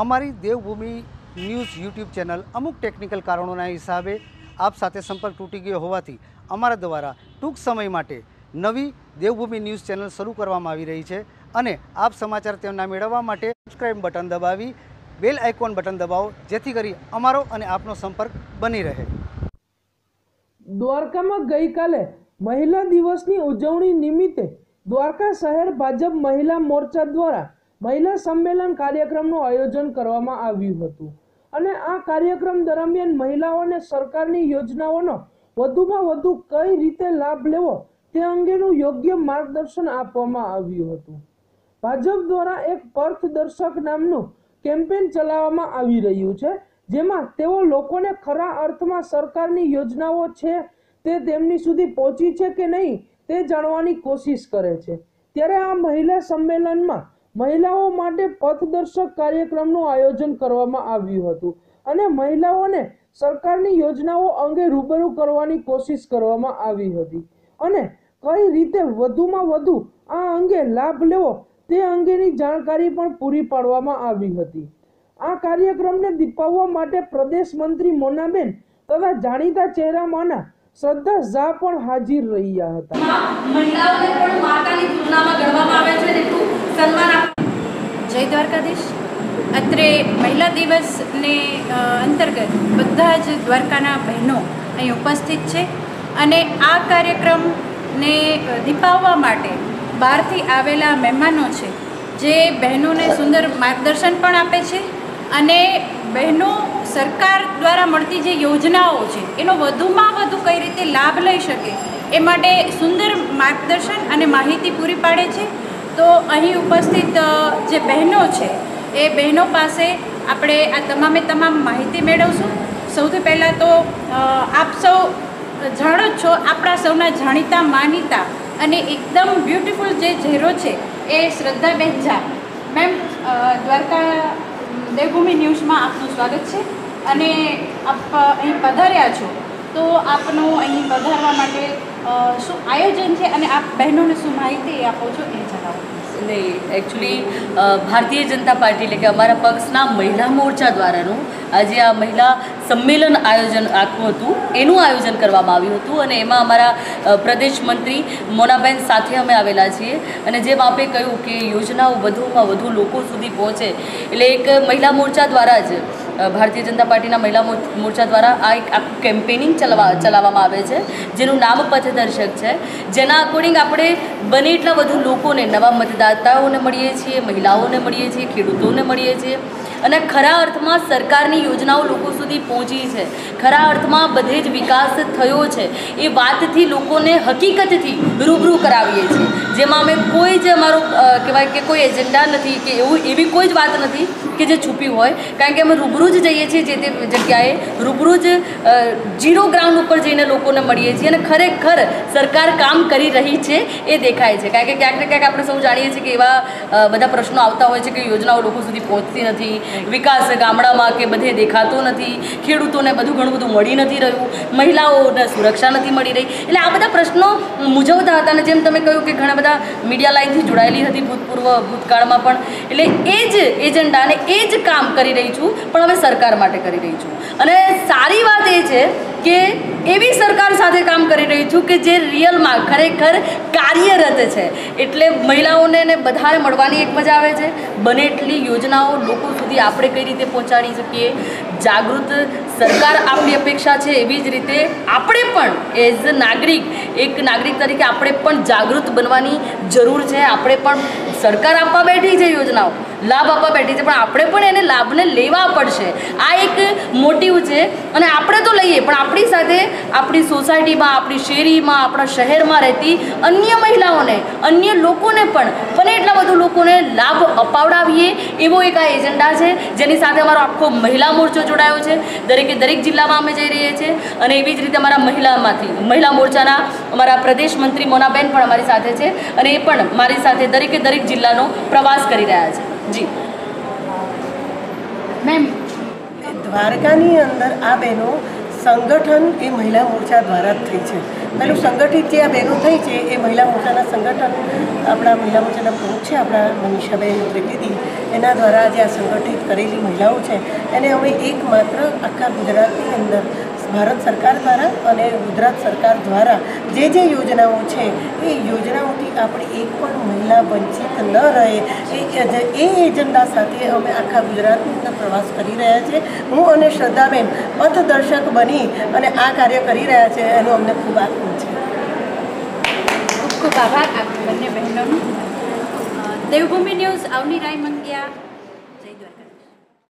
અમારી Devbhoomi news YouTube channel અમુક technical કારણોના હિસાબે આપ સાથે સંપર્ક તૂટી ગયો હોવાથી અમારા દ્વારા ટૂંક સમય માટે નવી દેવભૂમિ ન્યૂઝ ચેનલ શરૂ કરવામાં આવી રહી છે અને આપ સમાચાર તેમના મેળવવા માટે સબસ્ક્રાઇબ બટન દબાવી બેલ આઇકોન બટન દબાવો, જેથી કરી અમારો અને આપનો સંપર્ક બની રહે. દ્વારકામાં ગઈકાલે મહિલા દિવસની ઉજવણી નિમિત્તે દ્વારકા શહેર ભાજપ મહિલા મોરચા દ્વારા મહિલા સંમેલન કાર્યક્રમનું આયોજન કરવામાં આવ્યું હતું. અને આ કાર્યક્રમ દરમિયાન મહિલાઓને સરકારની યોજનાઓનો વધુમાં વધુ કઈ રીતે લાભ લેવો તે અંગેનું યોગ્ય માર્ગદર્શન આપવામાં આવ્યું હતું. ભાજપ દ્વારા એક પર્થદર્શક નામનું કેમ્પેન ચલાવવામાં આવી રહ્યું છે, જેમાં તેઓ લોકોને ખરા અર્થમાં સરકારની યોજનાઓ છે તે તેમની સુધી પહોંચી છે કે નહીં તે જાણવાની કોશિશ કરે છે. ત્યારે આ મહિલા સંમેલનમાં મહિલાઓ માટે પથદર્શક કાર્યક્રમનું આયોજન કરવામાં આવ્યું હતું અને મહિલાઓને સરકારની યોજનાઓ અંગે રૂબરૂ કરવાની કોશિશ કરવામાં આવી હતી અને કઈ રીતે વધુમાં વધુ આ અંગે લાભ લેવો તે અંગેની જાણકારી પણ પૂરી પાડવામાં આવી હતી. આ કાર્યક્રમને દીપાવવા માટે પ્રદેશ મંત્રી મોનાબેન તથા જાણીતા ચહેરામાંના શ્રદ્ધા ઝા પણ હાજર રહ્યા હતા. મહિલાઓને પણ માતાની તુલનામાં ગણવામાં આવે છે સન્માન જય દ્વારકાધીશ. અત્રે મહિલા દિવસને અંતર્ગત બધા જ દ્વારકાના બહેનો અહીં ઉપસ્થિત છે અને આ કાર્યક્રમને દીપાવવા માટે બહારથી આવેલા મહેમાનો છે, જે બહેનોને સુંદર માર્ગદર્શન પણ આપે છે અને બહેનો સરકાર દ્વારા મળતી જે યોજનાઓ છે, એનો વધુમાં વધુ કઈ રીતે લાભ લઈ શકે, એ માટે સુંદર માર્ગદર્શન અને માહિતી પૂરી પાડે છે. તો અહીં ઉપસ્થિત જે બહેનો છે, એ બહેનો પાસે આપણે આ તમામે તમામ માહિતી મેળવશું. સૌથી પહેલાં તો આપ સૌ જાણો જ છો, આપણા સૌના જાણીતા, માનીતા અને એકદમ બ્યુટિફુલ જે ચહેરો છે, એ શ્રદ્ધાબેન ઝા. મેમ દ્વારકા દેવભૂમિ ન્યૂઝમાં આપનું સ્વાગત છે. અને આપ અહીં પધાર્યા છો. તો આપનું અહીં પધારવા માટે શું આયોજન છે? અને આપ બહેનોને શું માહિતી આપો છો એ જણાવો. નહીં એકચ્યુઅલી ભારતીય જનતા પાર્ટી એટલે કે અમારા પક્ષના મહિલા મોરચા દ્વારાનું આજે આ મહિલા સંમેલન આયોજન આખું હતું. એનું આયોજન કરવામાં આવ્યું હતું અને એમાં અમારા પ્રદેશ મંત્રી મોનાબેન સાથે અમે આવેલા છીએ. અને જેમ આપે કહ્યું કે યોજનાઓ વધુમાં વધુ લોકો સુધી પહોંચે. એટલે એક મહિલા મોરચા દ્વારા જ ભારતીય જનતા પાર્ટીના મહિલા મોરચા દ્વારા આ એક આખું કેમ્પેનિંગ ચલાવવા ચલાવવામાં આવે છે, જેનું નામ પથદર્શક છે. જેના અકોર્ડિંગ આપણે બને એટલા વધુ લોકોને, નવા મતદાતાઓને મળીએ છીએ, મહિલાઓને મળીએ છીએ, ખેડૂતોને મળીએ છીએ. અને ખરા અર્થમાં સરકારની યોજનાઓ લોકો સુધી પહોંચી છે. ખરા અર્થમાં બધે જ વિકાસ થયો છે. એ વાતથી લોકોને હકીકતથી રૂબરૂ કરાવીએ છીએ. જેમાં અમે કોઈ જ અમારો કહેવાય કે કોઈ એજન્ડા નથી કે એવું, એવી કોઈ જ વાત નથી કે જે છુપી હોય, કારણ કે અમે રૂબરૂ જ જઈએ છીએ જે તે જગ્યાએ, રૂબરૂ જ ઝીરો ગ્રાઉન્ડ ઉપર જઈને લોકોને મળીએ છીએ અને ખરેખર સરકાર કામ કરી રહી છે એ દેખાય છે. કારણ કે ક્યાંક ને ક્યાંક આપણે સૌ જાણીએ છીએ કે એવા બધા પ્રશ્નો આવતા હોય છે કે યોજનાઓ લોકો સુધી પહોંચતી નથી, વિકાસ ગામડામાં કે બધે દેખાતો નથી, ખેડૂતોને બધું ઘણું બધું મળી નથી રહ્યું, મહિલાઓને સુરક્ષા નથી મળી રહી. એટલે આ બધા પ્રશ્નો મૂંઝવતા હતા અને જેમ તમે કહ્યું કે ઘણા બધા મીડિયા લાઇનથી જોડાયેલી હતી ભૂતપૂર્વ ભૂતકાળમાં પણ. એટલે એ જ એજન્ડા અને એ જ કામ કરી રહી છું, પણ હવે સરકાર માટે કરી રહી છું. અને સારી વાત એ છે કે એવી સરકાર સાથે કામ કરી રહી છું કે જે રિયલમાં ખરેખર કાર્યરત છે. એટલે મહિલાઓને ને બધાને મળવાની એક મજા આવે છે. બને એટલી યોજનાઓ લોકો સુધી આપણે કઈ રીતે પહોંચાડી શકીએ? જાગૃત સરકાર આપણી અપેક્ષા છે એવી જ રીતે આપણે પણ એઝ અ નાગરિક, એક નાગરિક તરીકે આપણે પણ જાગૃત બનવાની જરૂર છે. આપણે પણ સરકાર આપવા બેઠી છે યોજનાઓ. લાભ આપવા બેઠી છે, પણ આપણે પણ એને લાભને લેવા પડશે. આ એક મોટિવ છે અને આપણે તો લઈએ, પણ આપણી સાથે આપણી સોસાયટીમાં, આપણી શેરીમાં, આપણા શહેરમાં રહેતી અન્ય મહિલાઓને, અન્ય લોકોને પણ બને એટલા વધુ લોકોને લાભ અપાવડાવીએ, એવો એક આ એજન્ડા છે, જેની સાથે અમારો આખો મહિલા મોરચો જોડાયો છે. દરેકે દરેક જિલ્લામાં અમે જઈ રહીએ છીએ અને એવી જ રીતે અમારા મહિલામાંથી, મહિલા મોરચાના અમારા પ્રદેશ મંત્રી મોનાબેન પણ અમારી સાથે છે અને એ પણ મારી સાથે દરેકે દરેક જિલ્લાનો પ્રવાસ કરી રહ્યા છે. જી. મેમ દ્વારકાની અંદર આ બહેનો સંગઠન એ મહિલા મોરચા દ્વારા જ થઈ છે. પેલું સંગઠિત જે આ બહેનો થઈ છે એ મહિલા મોરચાના સંગઠન આપણા મહિલા મોરચાના પ્રમુખ છે આપણા મનીષાબેન ત્રિવેદી એના દ્વારા જે આ સંગઠિત કરેલી મહિલાઓ છે એને અમે એકમાત્ર આખા ગુજરાતની અંદર ભારત સરકાર દ્વારા અને ગુજરાત સરકાર દ્વારા જે જે યોજનાઓ છે, એ યોજનાઓથી આપણી એક પણ મહિલા વંચિત ન રહે. એ એજ- એ એજન્ડા સાથે અમે આખા ગુજરાતની પ્રવાસ કરી રહ્યા છે. હું અને શ્રદ્ધાબેન પથદર્શક બની અને આ કાર્ય કરી રહ્યા છે, એનો અમને ખૂબ આનંદ છે. ખૂબ ખૂબ આભાર આપ બંને બહેનોનો. દેવભૂમિ ન્યૂઝ, અવની રાય મંગિયા.